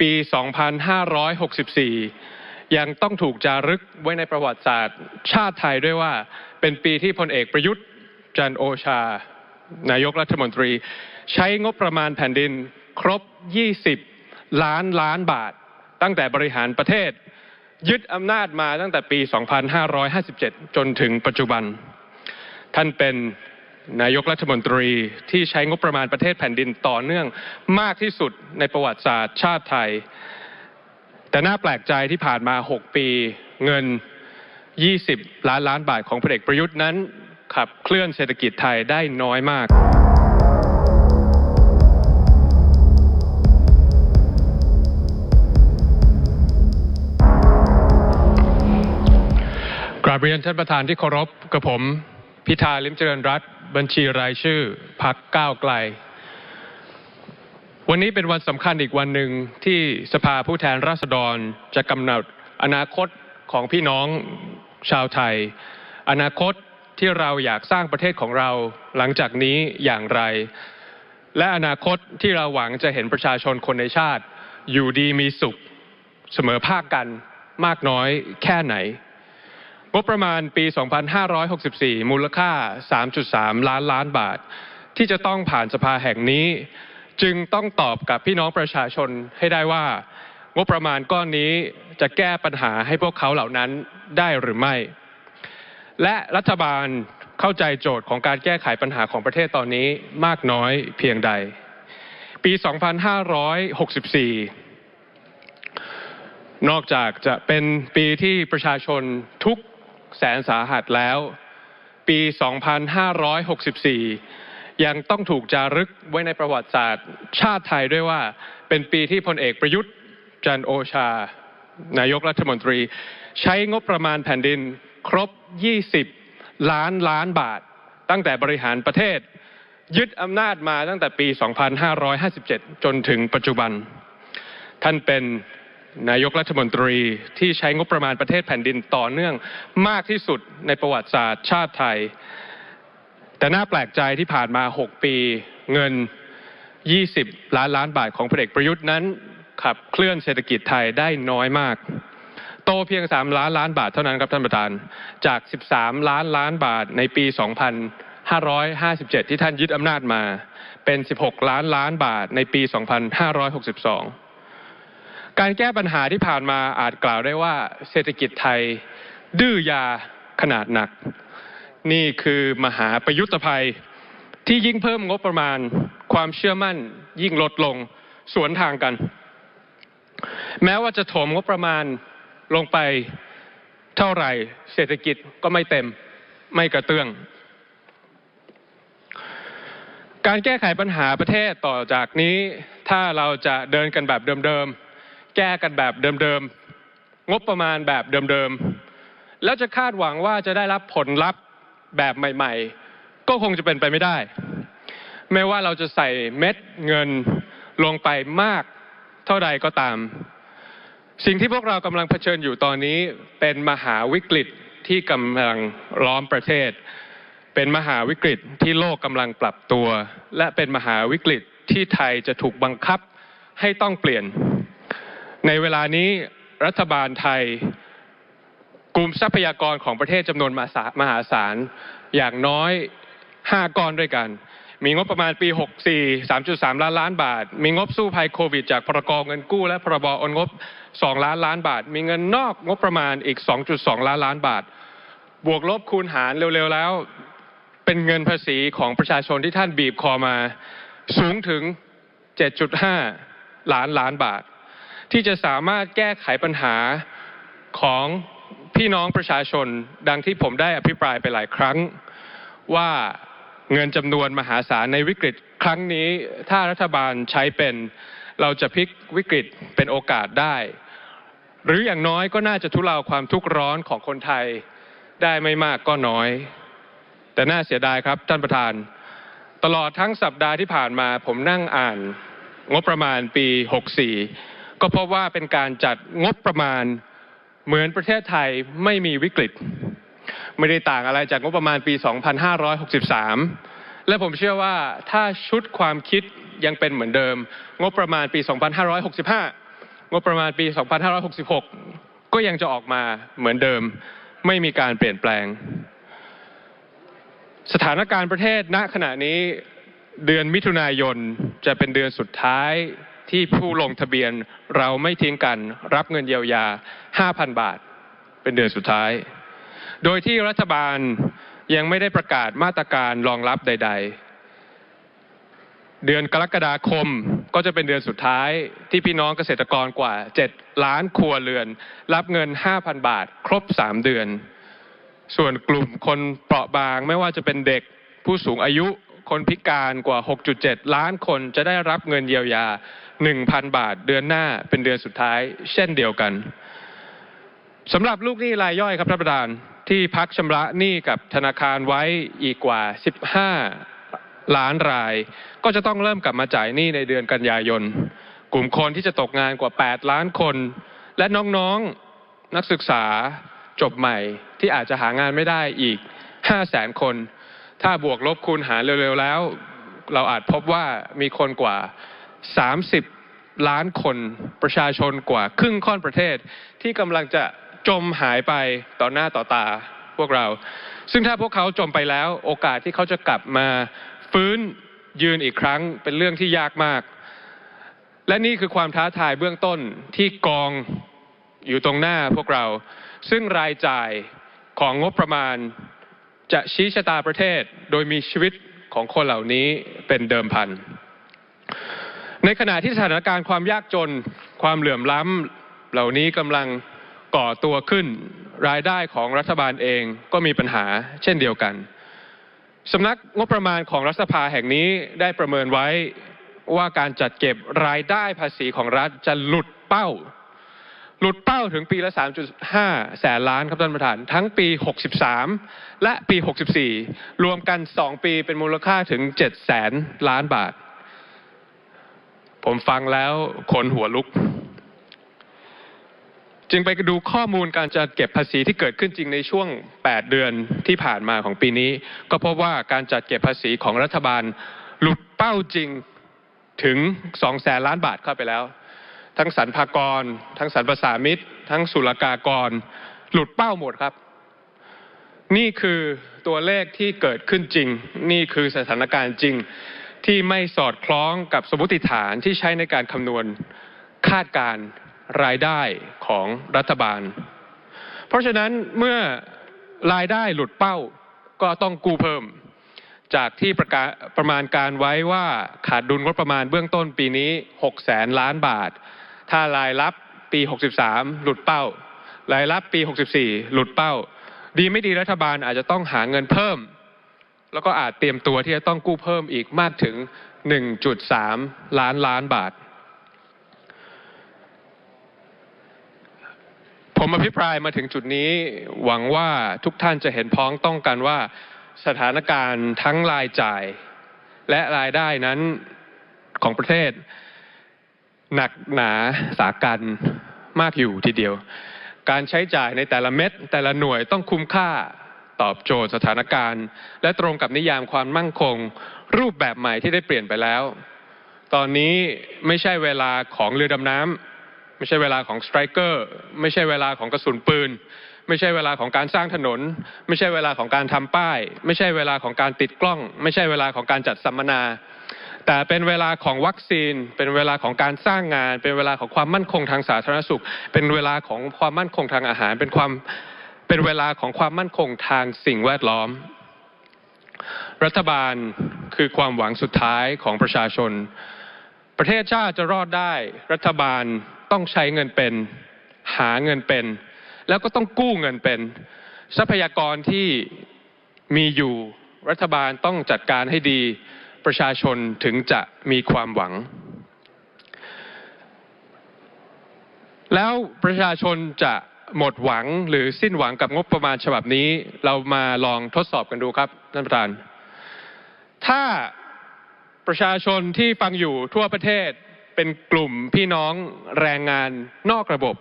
ปี2564ยังต้องถูกจารึกไว้ในประวัติศาสตร์ชาติไทยด้วยว่าเป็นปีที่พลเอกประยุทธ์จันโอชานายกรัฐมนตรี ใช้งบประมาณแผ่นดินครบ 20 ล้านล้านบาท ตั้งแต่บริหารประเทศ ยึดอำนาจมาตั้งแต่ปี 2557 จนถึงปัจจุบัน ท่านเป็น นายกรัฐมนตรีที่ใช้งบประมาณประเทศแผ่นดินต่อเนื่องมากที่สุดในประวัติศาสตร์ชาติไทย แต่น่าแปลกใจที่ผ่านมา 6 ปีเงิน 20 ล้านล้านบาทของพลเอกประยุทธ์นั้นขับเคลื่อนเศรษฐกิจไทยได้น้อยมากกราบเรียนท่านประธานที่เคารพกับผม พิธาลิมเจริญรัตบัญชีรายชื่อพักก้าวไกล วันนี้เป็นวันสำคัญอีกวันหนึ่งที่สภาผู้แทนราษฎรจะกำหนดอนาคตของพี่น้องชาวไทย อนาคตที่เราอยากสร้างประเทศของเราหลังจากนี้อย่างไร และอนาคตที่เราหวังจะเห็นประชาชนคนในชาติ อยู่ดีมีสุขเสมอภาคกันมากน้อยแค่ไหน งบประมาณปี2564มูลค่า3.3ล้านล้านบาท ที่จะต้องผ่านสภาแห่งนี้ จึงต้องตอบกับพี่น้องประชาชนให้ได้ว่า งบประมาณก้อนนี้จะแก้ปัญหาให้พวกเขาเหล่านั้นได้หรือไม่ และรัฐบาลเข้าใจโจทย์ของการแก้ไขปัญหาของประเทศตอนนี้มากน้อยเพียงใด ปี 2564 นอกจากจะเป็นปีที่ประชาชนทุก แสนสาหัสแล้ว ปี 2564 ยังต้องถูกจารึกไว้ในประวัติศาสตร์ชาติไทยด้วยว่า เป็นปีที่พลเอกประยุทธ์จันโอชา นายกรัฐมนตรี ใช้งบประมาณแผ่นดินครบ 20 ล้านล้านบาท ตั้งแต่บริหารประเทศ ยึดอำนาจมาตั้งแต่ปี 2557 จนถึงปัจจุบัน ท่านเป็น นายกรัฐมนตรีที่ใช้งบประมาณประเทศแผ่นดินต่อเนื่องมากที่สุดในประวัติศาสตร์ชาติไทย แต่น่าแปลกใจที่ผ่านมา 6 ปีเงิน 20 ล้านล้านบาทของพลเอกประยุทธ์นั้นขับเคลื่อนเศรษฐกิจไทยได้น้อยมาก โตเพียง 3 ล้านล้านบาทเท่านั้นครับท่านประธาน จาก 13 ล้านล้านบาทในปี 2557 ที่ท่านยึดอำนาจมาเป็น 16 ล้านล้านบาทในปี 2562 การแก้ปัญหาที่ผ่านมาอาจกล่าวได้ว่าเศรษฐกิจไทย ดื้อยาขนาดหนัก นี่คือมหาประยุทธภัยที่ยิ่งเพิ่มงบประมาณ ความเชื่อมั่นยิ่งลดลงสวนทางกัน แม้ว่าจะถมงบประมาณลงไปเท่าไหร่ เศรษฐกิจก็ไม่เต็มไม่กระเตื้อง การแก้ไขปัญหาประเทศต่อจากนี้ ถ้าเราจะเดินกันแบบเดิมๆ แก้กันแบบเดิมๆงบประมาณแบบเดิมๆแล้วจะคาดหวังว่าจะได้รับผลลัพธ์แบบใหม่ ๆ ก็คงจะเป็นไปไม่ได้ ไม่ว่าเราจะใส่เม็ดเงินลงไปมากเท่าใดก็ตาม สิ่งที่พวกเรากำลังเผชิญอยู่ตอนนี้เป็นมหาวิกฤตที่กำลังล้อมประเทศ เป็นมหาวิกฤตที่โลกกำลังปรับตัว และเป็นมหาวิกฤตที่ไทยจะถูกบังคับให้ต้องเปลี่ยน ในเวลานี้รัฐบาลไทยกลุ่มทรัพยากรของประเทศจำนวนมหาศาลอย่างน้อย 5ก้อนด้วยกัน มีงบประมาณปี 64 3.3 ล้านล้านบาท มีงบสู้ภัยโควิด จากพรกเงินกู้และพรบอนงบ 2 ล้านล้านบาท มีเงินนอกงบประมาณอีก 2.2 ล้านล้านบาท บวกลบคูณหารเร็ว ๆ แล้ว เป็นเงินภาษีของประชาชนที่ท่านบีบคอมา สูงถึง 7.5 ล้านล้านบาท ที่จะสามารถแก้ไขปัญหาของพี่น้องประชาชนดังที่ผมได้อภิปรายไปหลายครั้ง ว่าเงินจำนวนมหาศาลในวิกฤตครั้งนี้ ถ้ารัฐบาลใช้เป็น เราจะพลิกวิกฤตเป็นโอกาสได้ หรืออย่างน้อยก็น่าจะทุเลาความทุกข์ร้อนของคนไทยได้ไม่มากก็น้อย แต่น่าเสียดายครับท่านประธาน ตลอดทั้งสัปดาห์ที่ผ่านมาผมนั่งอ่าน งบประมาณปี 64 ก็พบว่าเป็นการจัดงบประมาณเหมือนประเทศไทยไม่มีวิกฤต ไม่ได้ต่างอะไรจากงบประมาณปี 2563 และผมเชื่อว่าถ้าชุดความคิดยังเป็นเหมือนเดิม งบประมาณปี 2565 งบประมาณปี 2566 ก็ยังจะออกมาเหมือนเดิม ไม่มีการเปลี่ยนแปลง สถานการณ์ประเทศณขณะนี้เดือนมิถุนายนจะเป็นเดือนสุดท้าย ที่ผู้ลงทะเบียนเราไม่ทิ้งกันรับเงินเยียวยา 5,000 บาท เป็นเดือนสุดท้าย โดยที่รัฐบาลยังไม่ได้ประกาศมาตรการรองรับใด ๆ เดือนกรกฎาคมก็จะเป็นเดือนสุดท้ายที่พี่น้องเกษตรกรกว่า 7 ล้านครัวเรือน รับเงิน 5,000 บาท ครบ 3 เดือน ส่วนกลุ่มคนเปราะบางไม่ว่าจะเป็นเด็กผู้สูงอายุคนพิการกว่า 6.7 ล้านคนจะได้รับเงินเยียวยา 1,000บาทเดือนหน้าเป็นเดือนสุดท้ายเช่นเดียวกันสำหรับลูกหนี้รายย่อยครับท่านประธานที่พักชำระหนี้กับธนาคารไว้อีกกว่า 15 ล้านราย ก็จะต้องเริ่มกลับมาจ่ายหนี้ในเดือนกันยายน กลุ่มคนที่จะตกงานกว่า 8 ล้านคน และน้องๆนักศึกษาจบใหม่ที่อาจจะหางานไม่ได้อีก 5 แสนคน ถ้าบวกลบคูณหารเร็วๆแล้ว เราอาจพบว่ามีคนกว่า 30ล้านคนประชาชนกว่าครึ่งค่อนประเทศ ที่กำลังจะจมหายไปต่อหน้าต่อตาพวกเรา ซึ่งถ้าพวกเขาจมไปแล้ว โอกาสที่เขาจะกลับมาฟื้นยืนอีกครั้งเป็นเรื่องที่ยากมาก และนี่คือความท้าทายเบื้องต้นที่กองอยู่ตรงหน้าพวกเรา ซึ่งรายจ่ายของงบประมาณจะชี้ชะตาประเทศ โดยมีชีวิตของคนเหล่านี้เป็นเดิมพัน ในขณะที่สถานการณ์ความยากจนความเหลื่อมล้ำเหล่านี้กำลังก่อตัวขึ้นรายได้ของรัฐบาลเองก็มีปัญหาเช่นเดียวกันสำนักงบประมาณของรัฐสภาแห่งนี้ได้ประเมินไว้ว่าการจัดเก็บรายได้ภาษีของรัฐจะหลุดเป้า หลุดเป้าถึงปีละ 3.5 แสนล้านครับท่านประธาน ทั้งปี 63 และปี 64 รวมกัน 2 ปีเป็นมูลค่าถึง 7 แสนล้านบาท ผมฟังแล้วขนหัวลุก จึงไปดูข้อมูลการจัดเก็บภาษีที่เกิดขึ้นจริงในช่วง 8 เดือนที่ผ่านมาของปีนี้ ก็พบว่าการจัดเก็บภาษีของรัฐบาลหลุดเป้าจริงถึง2แสนล้านบาทเข้าไปแล้ว ทั้งสรรพากร ทั้งสรรพสามิตร ทั้งศุลกากร หลุดเป้าหมดครับ นี่คือตัวเลขที่เกิดขึ้นจริง นี่คือสถานการณ์จริง ที่ไม่สอดคล้องกับสมมติฐานที่ใช้ในการคำนวณคาดการ์รายได้ของรัฐบาล เพราะฉะนั้นเมื่อรายได้หลุดเป้าก็ต้องกู้เพิ่ม จากที่ประกาศประมาณการไว้ว่าขาดดุลงบประมาณเบื้องต้นปีนี้ 6 แสนล้านบาท ถ้ารายรับปี 63 หลุดเป้า รายรับปี 64 หลุดเป้า ดีไม่ดีรัฐบาลอาจจะต้องหาเงินเพิ่ม แล้วก็อาจเตรียมตัวที่จะต้องกู้เพิ่มอีกมากถึง 1.3 ล้านล้านบาท ผมอภิปรายมาถึงจุดนี้หวังว่าทุกท่านจะเห็นพ้องต้องกันว่าสถานการณ์ทั้งรายจ่ายและรายได้นั้นของประเทศ หนักหนาสากันมากอยู่ทีเดียว การใช้จ่ายในแต่ละเม็ดแต่ละหน่วยต้องคุ้มค่า ตอบโจทย์สถานการณ์ และตรงกับนิยามความมั่นคง รูปแบบใหม่ที่ได้เปลี่ยนไปแล้ว ตอนนี้ไม่ใช่เวลาของเรือดำน้ำไม่ใช่เวลาของสไตรเกอร์ไม่ใช่เวลาของกระสุนปืน ไม่ใช่เวลาของการสร้างถนน ไม่ใช่เวลาของการทำป้าย ไม่ใช่เวลาของการติดกล้อง ไม่ใช่เวลาของการจัดสัมมนาแต่เป็นเวลาของวัคซีน เป็นเวลาของการสร้างงาน เป็นเวลาของความมั่นคงทางสาธารณสุข เป็นเวลาของความมั่นคงทางอาหาร เป็นความ เป็นเวลาของความมั่นคงทางสิ่งแวดล้อม รัฐบาลคือความหวังสุดท้ายของประชาชน ประเทศชาติจะรอดได้ รัฐบาลต้องใช้เงินเป็น หาเงินเป็น แล้วก็ต้องกู้เงินเป็น ทรัพยากรที่มีอยู่รัฐบาลต้องจัดการให้ดีประชาชนถึงจะมีความหวัง แล้วประชาชนจะ หมดหวังหรือสิ้นหวังกับงบประมาณฉบับนี้ เรามาลองทดสอบกันดูครับท่านประธาน ถ้าประชาชนที่ฟังอยู่ทั่วประเทศเป็นกลุ่มพี่น้องแรงงานนอกระบบ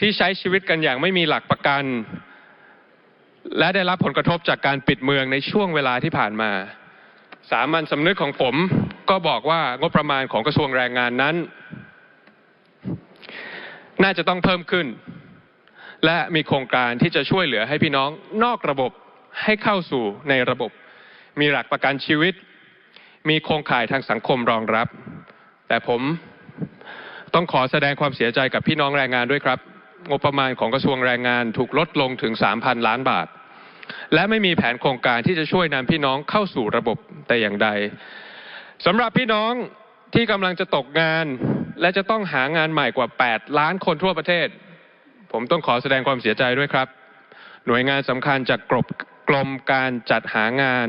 ที่ใช้ชีวิตกันอย่างไม่มีหลักประกัน และได้รับผลกระทบจากการปิดเมืองในช่วงเวลาที่ผ่านมา สามัญสำนึกของผมก็บอกว่างบประมาณของกระทรวงแรงงานนั้น น่าจะต้องเพิ่มขึ้น และมีโครงการที่จะช่วยเหลือให้พี่น้องนอกระบบให้เข้าสู่ในระบบ มีหลักประกันชีวิต มีโครงข่ายทางสังคมรองรับ แต่ผมต้องขอแสดงความเสียใจกับพี่น้องแรงงานด้วยครับ งบประมาณของกระทรวงแรงงานถูกลดลงถึง 3,000 ล้านบาท และไม่มีแผนโครงการที่จะช่วยนำพี่น้องเข้าสู่ระบบแต่อย่างใดสำหรับพี่น้องที่กำลังจะตกงาน และจะต้องหางานใหม่กว่า 8 ล้านคนทั่วประเทศ ผมต้องขอแสดงความเสียใจด้วยครับ หน่วยงานสำคัญจากกรมกรมการจัดหางาน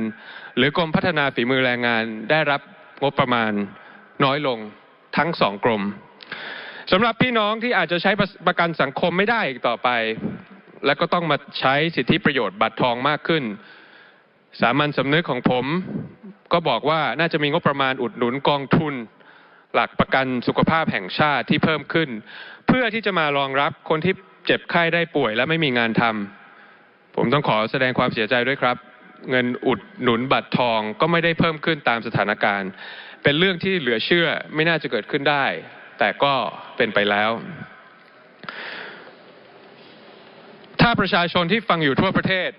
หรือกรมพัฒนาฝีมือแรงงานได้รับงบประมาณน้อยลงทั้งสองกรมสำหรับพี่น้องที่อาจจะใช้ประกันสังคมไม่ได้อีกต่อไป และก็ต้องมาใช้สิทธิประโยชน์บัตรทองมากขึ้น สามัญสำนึกของผมก็บอกว่าน่าจะมีงบประมาณอุดหนุนกองทุน หลักประกันสุขภาพแห่งชาติที่เพิ่มขึ้น เพื่อที่จะมารองรับคนที่เจ็บไข้ได้ป่วยและไม่มีงานทำผมต้องขอแสดงความเสียใจด้วยครับ เงินอุดหนุนบัตรทองก็ไม่ได้เพิ่มขึ้นตามสถานการณ์ เป็นเรื่องที่เหลือเชื่อไม่น่าจะเกิดขึ้นได้ แต่ก็เป็นไปแล้ว ถ้าประชาชนที่ฟังอยู่ทั่วประเทศ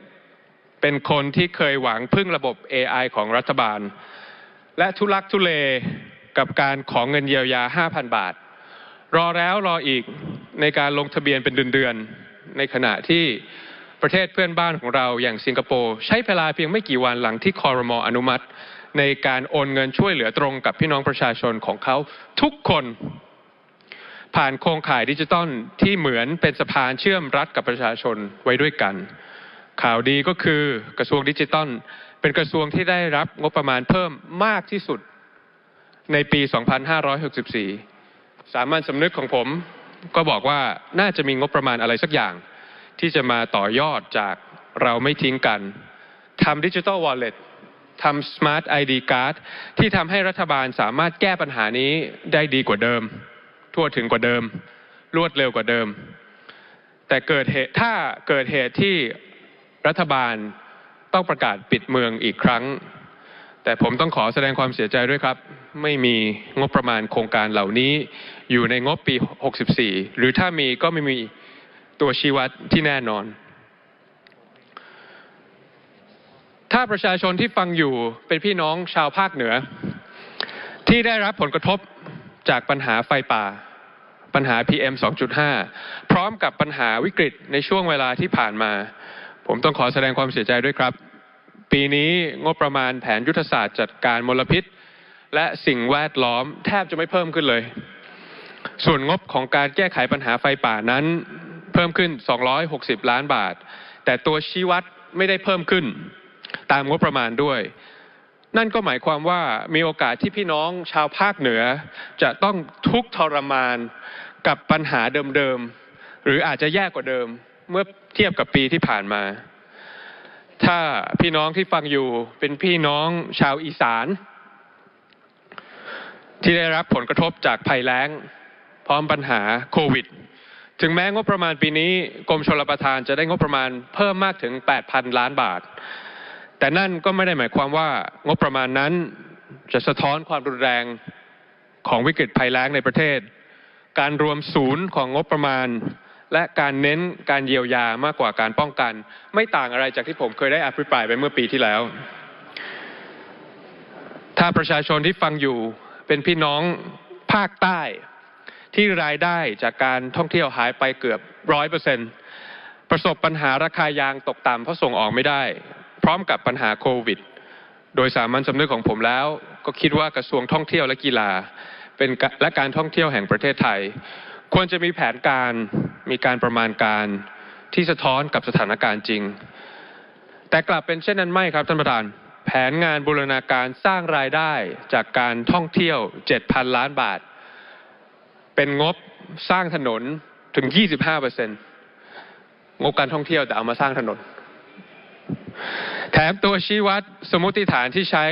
เป็นคนที่เคยหวังพึ่งระบบ AI ของรัฐบาล และทุลักทุเลกับการของเงินเยียวยา 5,000 บาท รอแล้วรออีกในการลงทะเบียนเป็นเดือนๆในขณะที่ประเทศเพื่อนบ้านของเราอย่างสิงคโปร์ใช้เวลาเพียงไม่กี่วันหลังที่คอรมออนุมัติ ในการโอนเงินช่วยเหลือตรงกับพี่น้องประชาชนของเขาทุกคน ผ่านโครงข่ายดิจิตอลที่เหมือนเป็นสะพานเชื่อมรัฐกับประชาชนไว้ด้วยกัน ข่าวดีก็คือกระทรวงดิจิตอลเป็นกระทรวงที่ได้รับงบประมาณเพิ่มมากที่สุดในปี 2564 สามัญสำนึกของผมก็บอกว่าน่าจะมีงบประมาณอะไรสักอย่าง ที่จะมาต่อยอดจากเราไม่ทิ้งกันทำดิจิ t a ลวอลเล็ตทำ Smart ID Card ที่ทำให้รัฐบาลสามารถแก้ปัญหานี้ได้ดีกว่าเดิม ทั่วถึงกว่าเดิม รวดเร็วกว่าเดิม แต่เกิดเหตุถ้าเกิดเหตุที่รัฐบาลต้องประกาศปิดเมืองอีกครั้ง แต่ผมต้องขอแสดงความเสียใจด้วยครับ ไม่มีงบประมาณโครงการเหล่านี้ อยู่ในงบปี 64 หรือถ้ามีก็ไม่มีตัวชี้วัดที่แน่นอน ถ้าประชาชนที่ฟังอยู่เป็นพี่น้องชาวภาคเหนือ ที่ได้รับผลกระทบจากปัญหาไฟป่า ปัญหา PM 2.5 พร้อมกับปัญหาวิกฤตในช่วงเวลาที่ผ่านมา ผมต้องขอแสดงความเสียใจด้วยครับ ปีนี้งบประมาณแผนยุทธศาสตร์จัดการมลพิษ และสิ่งแวดล้อมแทบจะไม่เพิ่มขึ้นเลย ส่วนงบของการแก้ไขปัญหาไฟป่านั้นเพิ่มขึ้น 260 ล้านบาท แต่ตัวชี้วัดไม่ได้เพิ่มขึ้น ตามงบประมาณด้วย นั่นก็หมายความว่ามีโอกาสที่พี่น้องชาวภาคเหนือ จะต้องทุกข์ทรมานกับปัญหาเดิมๆ หรืออาจจะแย่กว่าเดิมเมื่อเทียบกับปีที่ผ่านมา ถ้าพี่น้องที่ฟังอยู่เป็นพี่น้องชาวอีสาน ที่ได้รับผลกระทบจากภัยแล้ง ร้อมปัญหาโควิด ถึงแม้งบประมาณปีนี้กรมชลประทานจะได้งบประมาณเพิ่มมากถึง 8,000 ล้านบาท แต่นั่นก็ไม่ได้หมายความว่างบประมาณนั้นจะสะท้อนความรุนแรงของวิกฤตภัยแล้งในประเทศ การรวมศูนย์ของงบประมาณ และการเน้นการเยียวยามากกว่าการป้องกัน ไม่ต่างอะไรจากที่ผมเคยได้อภิปรายไปเมื่อปีที่แล้ว ถ้าประชาชนที่ฟังอยู่เป็นพี่น้องภาคใต้ ที่รายได้จากการท่องเที่ยวหายไปเกือบร้อยเปอร์เซ็นต์ประสบปัญหาราคายางตกต่ำเพราะส่งออกไม่ได้ พร้อมกับปัญหาโควิด โดยสามัญสำนึกของผมแล้ว ก็คิดว่ากระทรวงท่องเที่ยวและกีฬาเป็นและการท่องเที่ยวแห่งประเทศไทย ควรจะมีแผนการมีการประมาณการที่สะท้อนกับสถานการณ์จริง แต่กลับเป็นเช่นนั้นไม่ครับท่านประธานแผนงานบูรณาการสร้างรายได้จากการท่องเที่ยว 7,000 ล้านบาท เป็นงบสร้างถนนถึง 25%งบการท่องเที่ยวแต่เอามาสร้างถนน แถมตัวชี้วัดสมมติฐานที่ใช้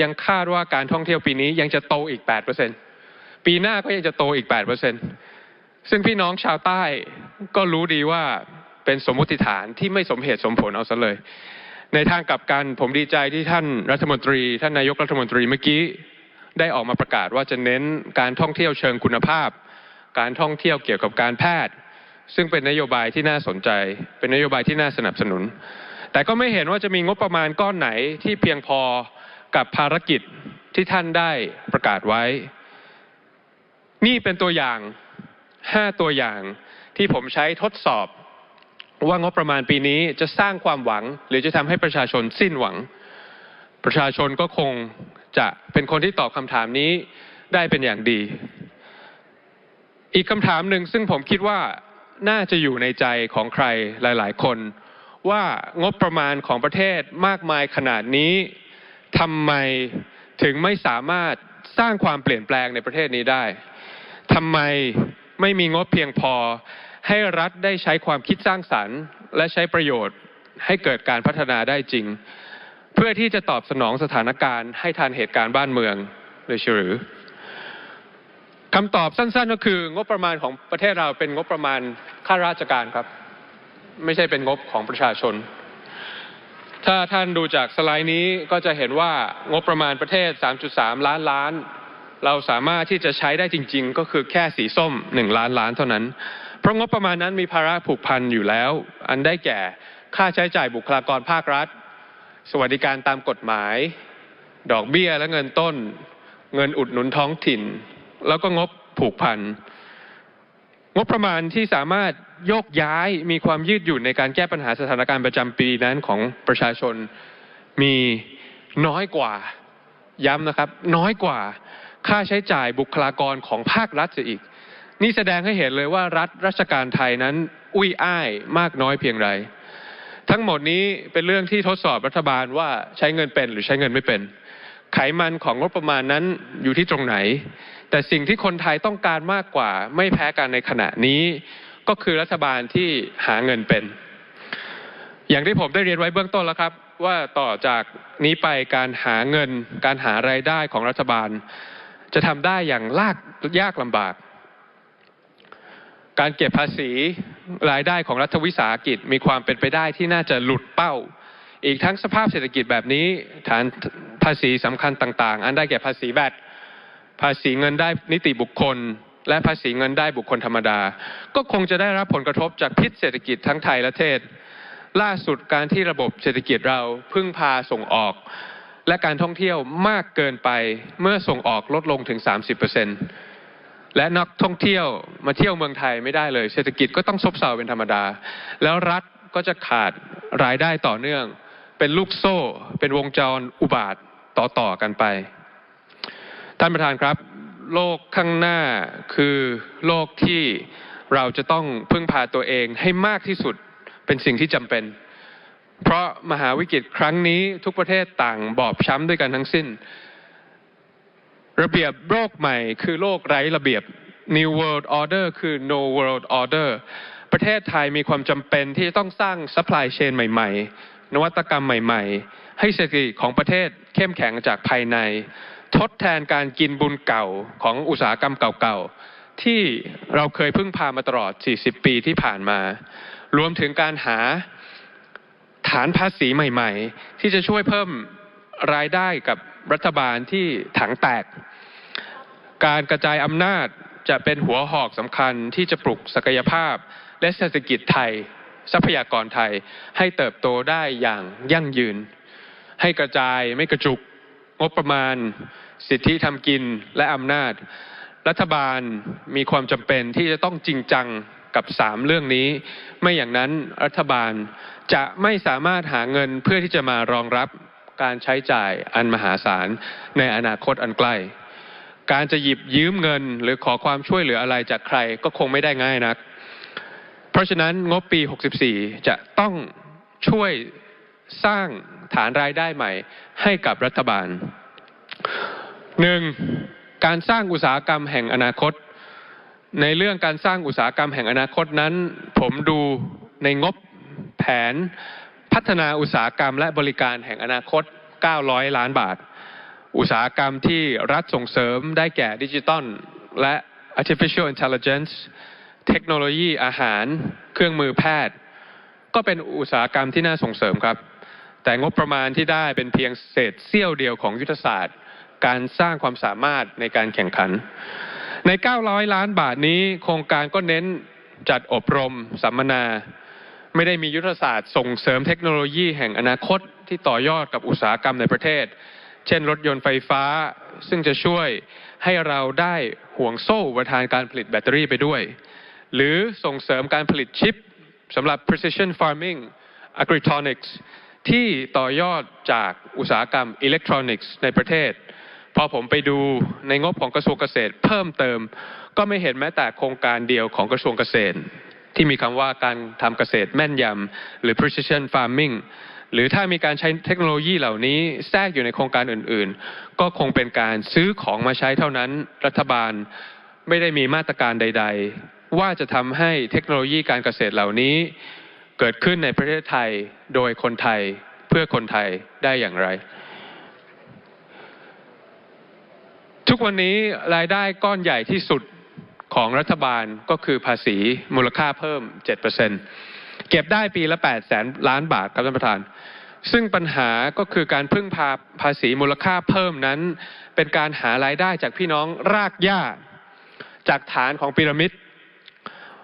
ยังคาดว่าการท่องเที่ยวปีนี้ยังจะโตอีก 8%ปีหน้าก็ยังจะโตอีก 8%ซึ่งพี่น้องชาวใต้ก็รู้ดีว่าเป็นสมมติฐานที่ไม่สมเหตุสมผลเอาซะเลย ในทางกลับกันผมดีใจที่ท่านรัฐมนตรี ท่านนายกรัฐมนตรีเมื่อกี้ได้ออกมาประกาศว่าจะเน้นการท่องเที่ยวเชิงคุณภาพ การท่องเที่ยวเกี่ยวกับการแพทย์ ซึ่งเป็นนโยบายที่น่าสนใจ เป็นนโยบายที่น่าสนับสนุน แต่ก็ไม่เห็นว่าจะมีงบประมาณก้อนไหนที่เพียงพอกับภารกิจที่ท่านได้ประกาศไว้ นี่เป็นตัวอย่าง 5 ตัวอย่างที่ผมใช้ทดสอบ ว่างบประมาณปีนี้จะสร้างความหวัง หรือจะทำให้ประชาชนสิ้นหวัง ประชาชนก็คงจะเป็นคนที่ตอบคำถามนี้ได้เป็นอย่างดี อีกคำถามหนึ่งซึ่งผมคิดว่าน่าจะอยู่ในใจของใครหลาย ๆ คน ว่างบประมาณของประเทศมากมายขนาดนี้ทำไมถึงไม่สามารถสร้างความเปลี่ยนแปลงในประเทศนี้ได้ทำไมไม่มีงบเพียงพอ ให้รัฐได้ใช้ความคิดสร้างสรรค์ และใช้ประโยชน์ให้เกิดการพัฒนาได้จริง เพื่อที่จะตอบสนองสถานการณ์ให้ทันเหตุการณ์บ้านเมืองเลยหรือ คำตอบสั้นๆก็คืองบประมาณของประเทศเราเป็นงบประมาณข้าราชการครับ ไม่ใช่เป็นงบของประชาชน ถ้าท่านดูจากสไลด์นี้ก็จะเห็นว่างบประมาณประเทศ 3.3 ล้านล้าน เราสามารถที่จะใช้ได้จริง ๆ ก็คือแค่สีส้ม 1 ล้านล้านเท่านั้น เพราะงบประมาณนั้นมีภาระผูกพันอยู่แล้ว อันได้แก่ค่าใช้จ่ายบุคลากรภาครัฐ สวัสดิการตามกฎหมาย ดอกเบี้ยและเงินต้น เงินอุดหนุนท้องถิ่น แล้วก็งบผูกพันงบประมาณที่สามารถโยกย้ายมีความยืดหยุ่นในการแก้ปัญหาสถานการณ์ประจำปีนั้นของประชาชนมีน้อยกว่าย้ำนะครับ น้อยกว่าค่าใช้จ่ายบุคลากรของภาครัฐเสียอีก นี่แสดงให้เห็นเลยว่ารัฐราชการไทยนั้น อุ้ยอ้ายมากน้อยเพียงไร ทั้งหมดนี้เป็นเรื่องที่ทดสอบรัฐบาลว่าใช้เงินเป็นหรือใช้เงินไม่เป็น ไขมันของงบประมาณนั้นอยู่ที่ตรงไหน แต่สิ่งที่คนไทยต้องการมากกว่าไม่แพ้กันในขณะนี้ ก็คือรัฐบาลที่หาเงินเป็น อย่างที่ผมได้เรียนไว้เบื้องต้นแล้วครับ ว่าต่อจากนี้ไปการหาเงิน การหารายได้ของรัฐบาล จะทำได้อย่างลากยากลำบาก การเก็บภาษีรายได้ของรัฐวิสาหกิจมีความเป็นไปได้ที่น่าจะหลุดเป้า อีกทั้งสภาพเศรษฐกิจแบบนี้ฐานภาษีสำคัญต่าง ๆ อันได้แก่ภาษีแบต ภาษีเงินได้นิติบุคคล และภาษีเงินได้บุคคลธรรมดา ก็คงจะได้รับผลกระทบจากพิษเศรษฐกิจทั้งไทยและเทศ ล่าสุดการที่ระบบเศรษฐกิจเราพึ่งพาส่งออก และการท่องเที่ยวมากเกินไปเมื่อส่งออกลดลงถึง 30%และนักท่องเที่ยวมาเที่ยวเมืองไทยไม่ได้เลย เศรษฐกิจก็ต้องซบเซาเป็นธรรมดา แล้วรัฐก็จะขาดรายได้ต่อเนื่อง เป็นลูกโซ่ เป็นวงจรอุบาทต่อๆกันไป ท่านประธานครับโลกข้างหน้าคือโลกที่เราจะต้องพึ่งพาตัวเองให้มากที่สุดเป็นสิ่งที่จำเป็น เพราะมหาวิกฤตครั้งนี้ทุกประเทศต่างบอบช้ำด้วยกันทั้งสิ้น ระเบียบโลกใหม่คือโลกไร้ระเบียบ New World Order คือ No World Order ประเทศไทยมีความจำเป็นที่จะต้องสร้าง supply chain ใหม่ ๆ นวัตกรรมใหม่ ๆ ให้เศรษฐกิจของประเทศเข้มแข็งจากภายใน ทดแทนการกินบุญเก่าของอุตสาหกรรมเก่าๆ ที่เราเคยพึ่งพามาตลอด 40 ปีที่ผ่านมา รวมถึงการหาฐานภาษีใหม่ๆ ที่จะช่วยเพิ่มรายได้กับรัฐบาลที่ถังแตก การกระจายอำนาจจะเป็นหัวหอกสำคัญที่จะปลุกศักยภาพ และเศรษฐกิจไทย ทรัพยากรไทยให้เติบโตได้อย่างยั่งยืน ให้กระจายไม่กระจุกงบประมาณ สิทธิทำกินและอำนาจ รัฐบาลมีความจำเป็นที่จะต้องจริงจังกับสามเรื่องนี้ ไม่อย่างนั้นรัฐบาลจะไม่สามารถหาเงินเพื่อที่จะมารองรับการใช้จ่ายอันมหาศาลในอนาคตอันใกล้ การจะหยิบยืมเงินหรือขอความช่วยเหลืออะไรจากใครก็คงไม่ได้ง่ายนัก เพราะฉะนั้นงบปี 64 จะต้องช่วยสร้างฐานรายได้ใหม่ให้กับรัฐบาล หนึ่งการสร้างอุตสาหกรรมแห่งอนาคต ในเรื่องการสร้างอุตสาหกรรมแห่งอนาคตนั้น ผมดูในงบแผนพัฒนาอุตสาหกรรมและบริการแห่งอนาคต 900 ล้านบาท อุตสาหกรรมที่รัฐส่งเสริมได้แก่ดิจิตอลและ artificial intelligence เทคโนโลยีอาหาร เครื่องมือแพทย์ ก็เป็นอุตสาหกรรมที่น่าส่งเสริมครับ แต่งบประมาณที่ได้เป็นเพียงเศษเสี้ยวเดียวของยุทธศาสตร์ การสร้างความสามารถในการแข่งขัน ใน 900 ล้านบาทนี้ โครงการก็เน้นจัดอบรม สัมมนา ไม่ได้มียุทธศาสตร์ส่งเสริมเทคโนโลยีแห่งอนาคตที่ต่อยอดกับอุตสาหกรรมในประเทศ เช่นรถยนต์ไฟฟ้า ซึ่งจะช่วยให้เราได้ห่วงโซ่อุปทานการผลิตแบตเตอรี่ไปด้วย หรือส่งเสริมการผลิตชิปสำหรับ precision farming agritronics ที่ต่อยอดจากอุตสาหกรรมอิเล็กทรอนิกส์ในประเทศ พอผมไปดูในงบของกระทรวงเกษตรเพิ่มเติม ก็ไม่เห็นแม้แต่โครงการเดียวของกระทรวงเกษตร ที่มีคำว่าการทำเกษตรแม่นยำหรือ precision farming หรือถ้ามีการใช้เทคโนโลยีเหล่านี้แทรกอยู่ในโครงการอื่นๆ ก็คงเป็นการซื้อของมาใช้เท่านั้น รัฐบาลไม่ได้มีมาตรการใด ๆ ว่าจะทำให้เทคโนโลยีการเกษตรเหล่านี้ เกิดขึ้นในประเทศไทยโดยคนไทยเพื่อคนไทยได้อย่างไร ทุกวันนี้รายได้ก้อนใหญ่ที่สุดของรัฐบาลก็คือภาษีมูลค่าเพิ่ม 7%เก็บได้ปีละ 8 แสนล้านบาทครับท่านประธาน ซึ่งปัญหาก็คือการพึ่งพาภาษีมูลค่าเพิ่มนั้น เป็นการหารายได้จากพี่น้องรากหญ้า จากฐานของพีระมิด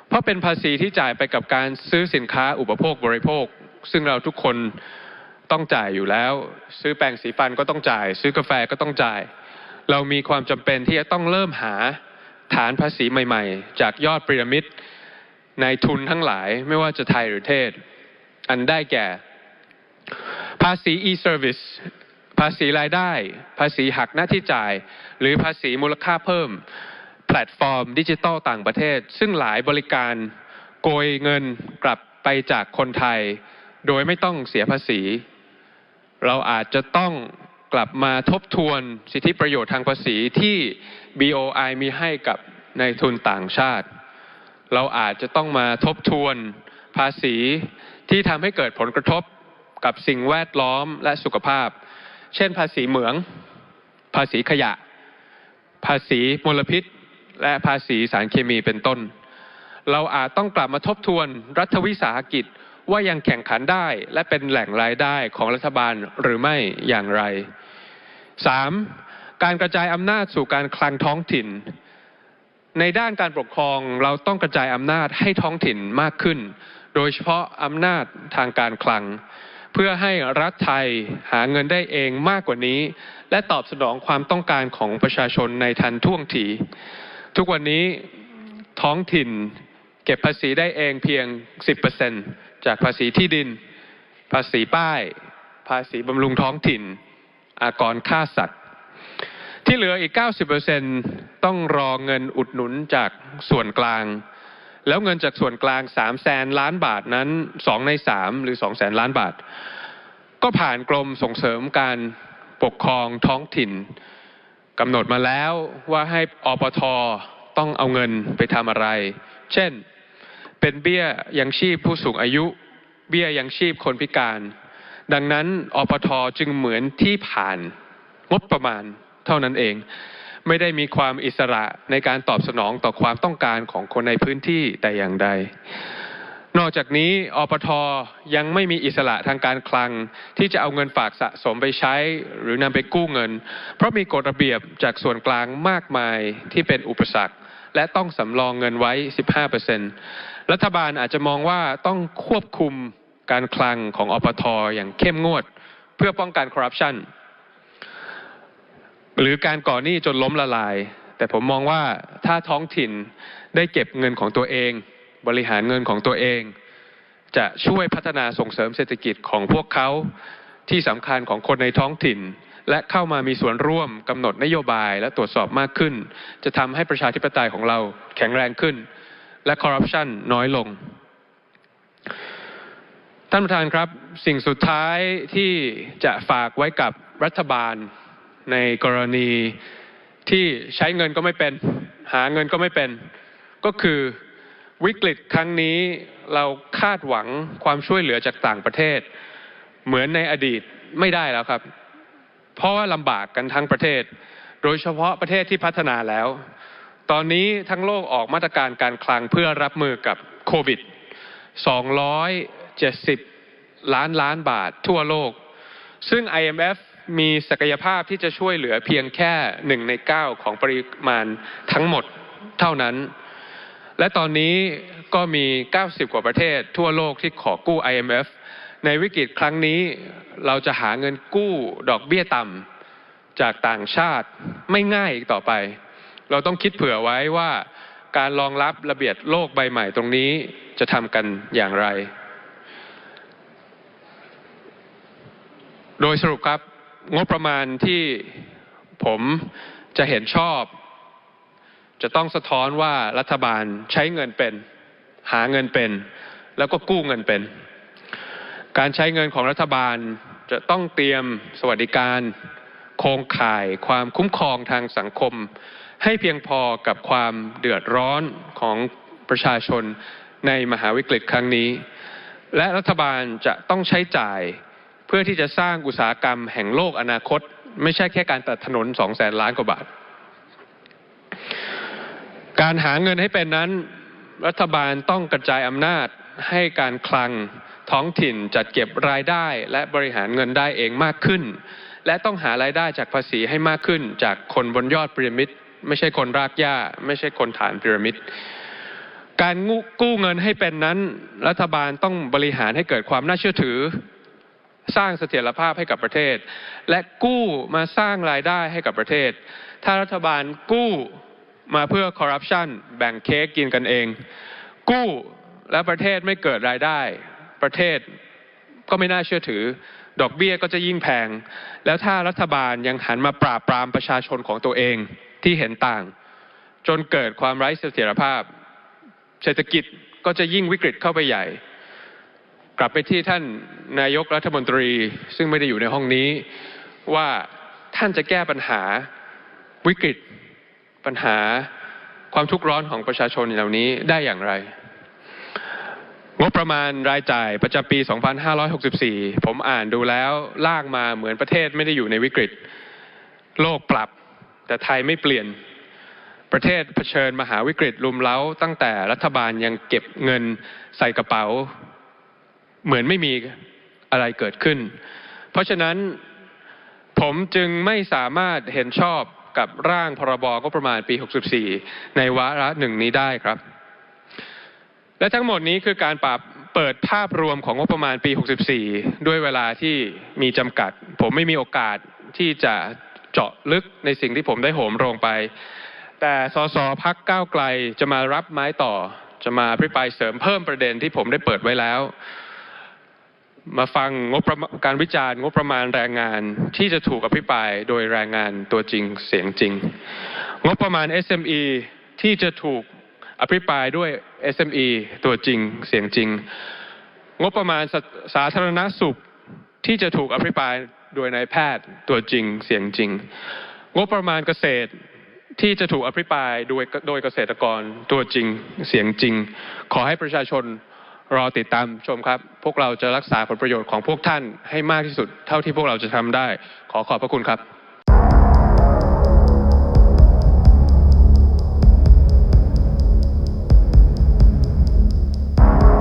เพราะเป็นภาษีที่จ่ายไปกับการซื้อสินค้าอุปโภคบริโภค ซึ่งเราทุกคนต้องจ่ายอยู่แล้ว ซื้อแปรงสีฟันก็ต้องจ่าย ซื้อกาแฟก็ต้องจ่าย เรามีความจำเป็นที่จะต้องเริ่มหาฐานภาษีใหม่ๆ จากยอดพีระมิดในทุนทั้งหลายไม่ว่าจะไทยหรือเทศ อันได้แก่ ภาษี e-service ภาษีรายได้ ภาษีหักหน้าที่จ่าย หรือภาษีมูลค่าเพิ่ม แพลตฟอร์มดิจิทัลต่างประเทศ ซึ่งหลายบริการโกยเงินกลับไปจากคนไทย โดยไม่ต้องเสียภาษี เราอาจจะต้อง กลับมาทบทวนสิทธิประโยชน์ทางภาษีที่ BOI มีให้กับในทุนต่างชาติ เราอาจจะต้องมาทบทวนภาษีที่ทำให้เกิดผลกระทบกับสิ่งแวดล้อมและสุขภาพ เช่น ภาษีเหมือง ภาษีขยะ ภาษีมลพิษ และภาษีสารเคมีเป็นต้น เราอาจต้องกลับมาทบทวนรัฐวิสาหกิจว่ายังแข่งขันได้และเป็นแหล่งรายได้ของรัฐบาลหรือไม่อย่างไร 3. การกระจายอำนาจสู่การคลังท้องถิ่น ในด้านการปกครองเราต้องกระจายอำนาจให้ท้องถิ่นมากขึ้น โดยเฉพาะอำนาจทางการคลัง เพื่อให้รัฐไทยหาเงินได้เองมากกว่านี้ และตอบสนองความต้องการของประชาชนในทันท่วงที ทุกวันนี้ท้องถิ่นเก็บภาษีได้เองเพียง 10%จากภาษีที่ดิน ภาษีป้าย ภาษีบำรุงท้องถิ่น อากรฆ่าสัตว์ ที่เหลืออีก 90%ต้องรอเงินอุดหนุนจากส่วนกลาง แล้วเงินจากส่วนกลาง3แสนล้านบาทนั้น 2 ใน 3 หรือ2แสนล้านบาท ก็ผ่านกรมส่งเสริมการปกครองท้องถิ่นกำหนดมาแล้วว่าให้อปทต้องเอาเงินไปทำอะไร เช่น เป็นเบี้ยยังชีพผู้สูงอายุ เบี้ยยังชีพคนพิการ ดังนั้นอปทจึงเหมือนที่ผ่านงบประมาณเท่านั้นเอง ไม่ได้มีความอิสระในการตอบสนองต่อความต้องการของคนในพื้นที่แต่อย่างใด นอกจากนี้อปทยังไม่มีอิสระทางการคลัง ที่จะเอาเงินฝากสะสมไปใช้ หรือนำไปกู้เงิน เพราะมีกฎระเบียบจากส่วนกลางมากมายที่เป็นอุปสรรคและต้องสำรองเงินไว้ 15%รัฐบาลอาจจะมองว่าต้องควบคุม การคลังของอปทอย่างเข้มงวด เพื่อป้องกันคอร์รัปชันหรือการก่อหนี้จนล้มละลาย แต่ผมมองว่าถ้าท้องถิ่นได้เก็บเงินของตัวเอง บริหารเงินของตัวเอง จะช่วยพัฒนาส่งเสริมเศรษฐกิจของพวกเขาที่สำคัญของคนในท้องถิ่น และเข้ามามีส่วนร่วมกำหนดนโยบายและตรวจสอบมากขึ้น จะทำให้ประชาธิปไตยของเราแข็งแรงขึ้น และคอร์รัปชันน้อยลง ท่านประธานครับสิ่งสุดท้ายที่จะฝากไว้กับรัฐบาลในกรณีที่ใช้เงินก็ไม่เป็น หาเงินก็ไม่เป็น ก็คือวิกฤตครั้งนี้เราคาดหวังความช่วยเหลือจากต่างประเทศ เหมือนในอดีตไม่ได้แล้วครับ เพราะว่าลำบากกันทั้งประเทศ โดยเฉพาะประเทศที่พัฒนาแล้ว ตอนนี้ทั้งโลกออกมาตรการการคลังเพื่อรับมือกับโควิด 70 ล้านล้านบาททั่วโลก ซึ่ง IMF มีศักยภาพที่จะช่วยเหลือเพียงแค่หนึ่งใน 9 ของปริมาณทั้งหมดเท่านั้น และตอนนี้ก็มี 90 กว่าประเทศ ทั่วโลกที่ขอกู้ IMF ในวิกฤตครั้งนี้เราจะหาเงินกู้ดอกเบี้ยต่ำจากต่างชาติไม่ง่ายอีกต่อไป เราต้องคิดเผื่อไว้ว่าการรองรับระเบียดโลกใบใหม่ตรงนี้จะทำกันอย่างไร โดยสรุปครับงบประมาณที่ผมจะเห็นชอบ จะต้องสะท้อนว่ารัฐบาลใช้เงินเป็น หาเงินเป็น แล้วก็กู้เงินเป็น การใช้เงินของรัฐบาลจะต้องเตรียมสวัสดิการ โครงข่ายความคุ้มครองทางสังคม ให้เพียงพอกับความเดือดร้อนของประชาชนในมหาวิกฤตครั้งนี้ และรัฐบาลจะต้องใช้จ่าย เพื่อที่จะสร้างอุตสาหกรรมแห่งโลกอนาคต ไม่ใช่แค่การตัดถนน2แสนล้านกว่าบาท การหาเงินให้เป็นนั้น รัฐบาลต้องกระจายอำนาจให้การคลังท้องถิ่นจัดเก็บรายได้และบริหารเงินได้เองมากขึ้น และต้องหารายได้จากภาษีให้มากขึ้น จากคนบนยอดพีระมิดไม่ใช่คนรากหญ้า ไม่ใช่คนฐานพีระมิดการกู้เงินให้เป็นนั้น รัฐบาลต้องบริหารให้เกิดความน่าเชื่อถือ สร้างเสถียรภาพให้กับประเทศ และกู้มาสร้างรายได้ให้กับประเทศ ถ้ารัฐบาลกู้มาเพื่อคอร์รัปชันแบ่งเค้กกินกันเอง กู้แล้วประเทศไม่เกิดรายได้ ประเทศก็ไม่น่าเชื่อถือ ดอกเบี้ยก็จะยิ่งแพง แล้วถ้ารัฐบาลยังหันมาปราบปรามประชาชนของตัวเองที่เห็นต่าง จนเกิดความไร้เสถียรภาพ เศรษฐกิจก็จะยิ่งวิกฤตเข้าไปใหญ่ กลับไปที่ท่านนายกรัฐมนตรีซึ่งไม่ได้อยู่ในห้องนี้ว่าท่านจะแก้ปัญหาวิกฤตปัญหาความทุกข์ร้อนของประชาชนเหล่านี้ได้อย่างไร งบประมาณรายจ่ายประจำปี 2564 ผมอ่านดูแล้วล่างมาเหมือนประเทศไม่ได้อยู่ในวิกฤต โลกปรับ แต่ไทยไม่เปลี่ยน ประเทศเผชิญมหาวิกฤตลุมเล้าตั้งแต่รัฐบาลยังเก็บเงินใส่กระเป๋า เหมือนไม่มีอะไรเกิดขึ้น เพราะฉะนั้นผมจึงไม่สามารถเห็นชอบกับร่างพรบก็ประมาณปี 64 ในวาระหนึ่งนี้ได้ครับ และทั้งหมดนี้คือการปรับเปิดภาพรวมของงบประมาณปี 64 ด้วยเวลาที่มีจำกัด ผมไม่มีโอกาสที่จะเจาะลึกในสิ่งที่ผมได้โหมโรงไป แต่สสพักก้าวไกลจะมารับไม้ต่อ จะมาอภิปรายเสริมเพิ่มประเด็นที่ผมได้เปิดไว้แล้ว มาฟังงบการวิจารณ์งบประมาณแรงงานที่จะถูกอภิปรายโดยแรงงานตัวจริงเสียงจริง งบประมาณ SME ที่จะถูกอภิปรายด้วย SME ตัวจริงเสียงจริง งบประมาณสสาธารณสุขที่จะถูกอภิปรายโดยนายแพทย์ตัวจริงเสียงจริง งบประมาณเกษตรที่จะถูกอภิปรายโดยโดยเกษตรกรตัวจริงเสียงจริง ขอให้ประชาชน รอติดตามชมครับ พวกเราจะรักษาผลประโยชน์ของพวกท่านให้มากที่สุด เท่าที่พวกเราจะทำได้ ขอขอบพระคุณครับ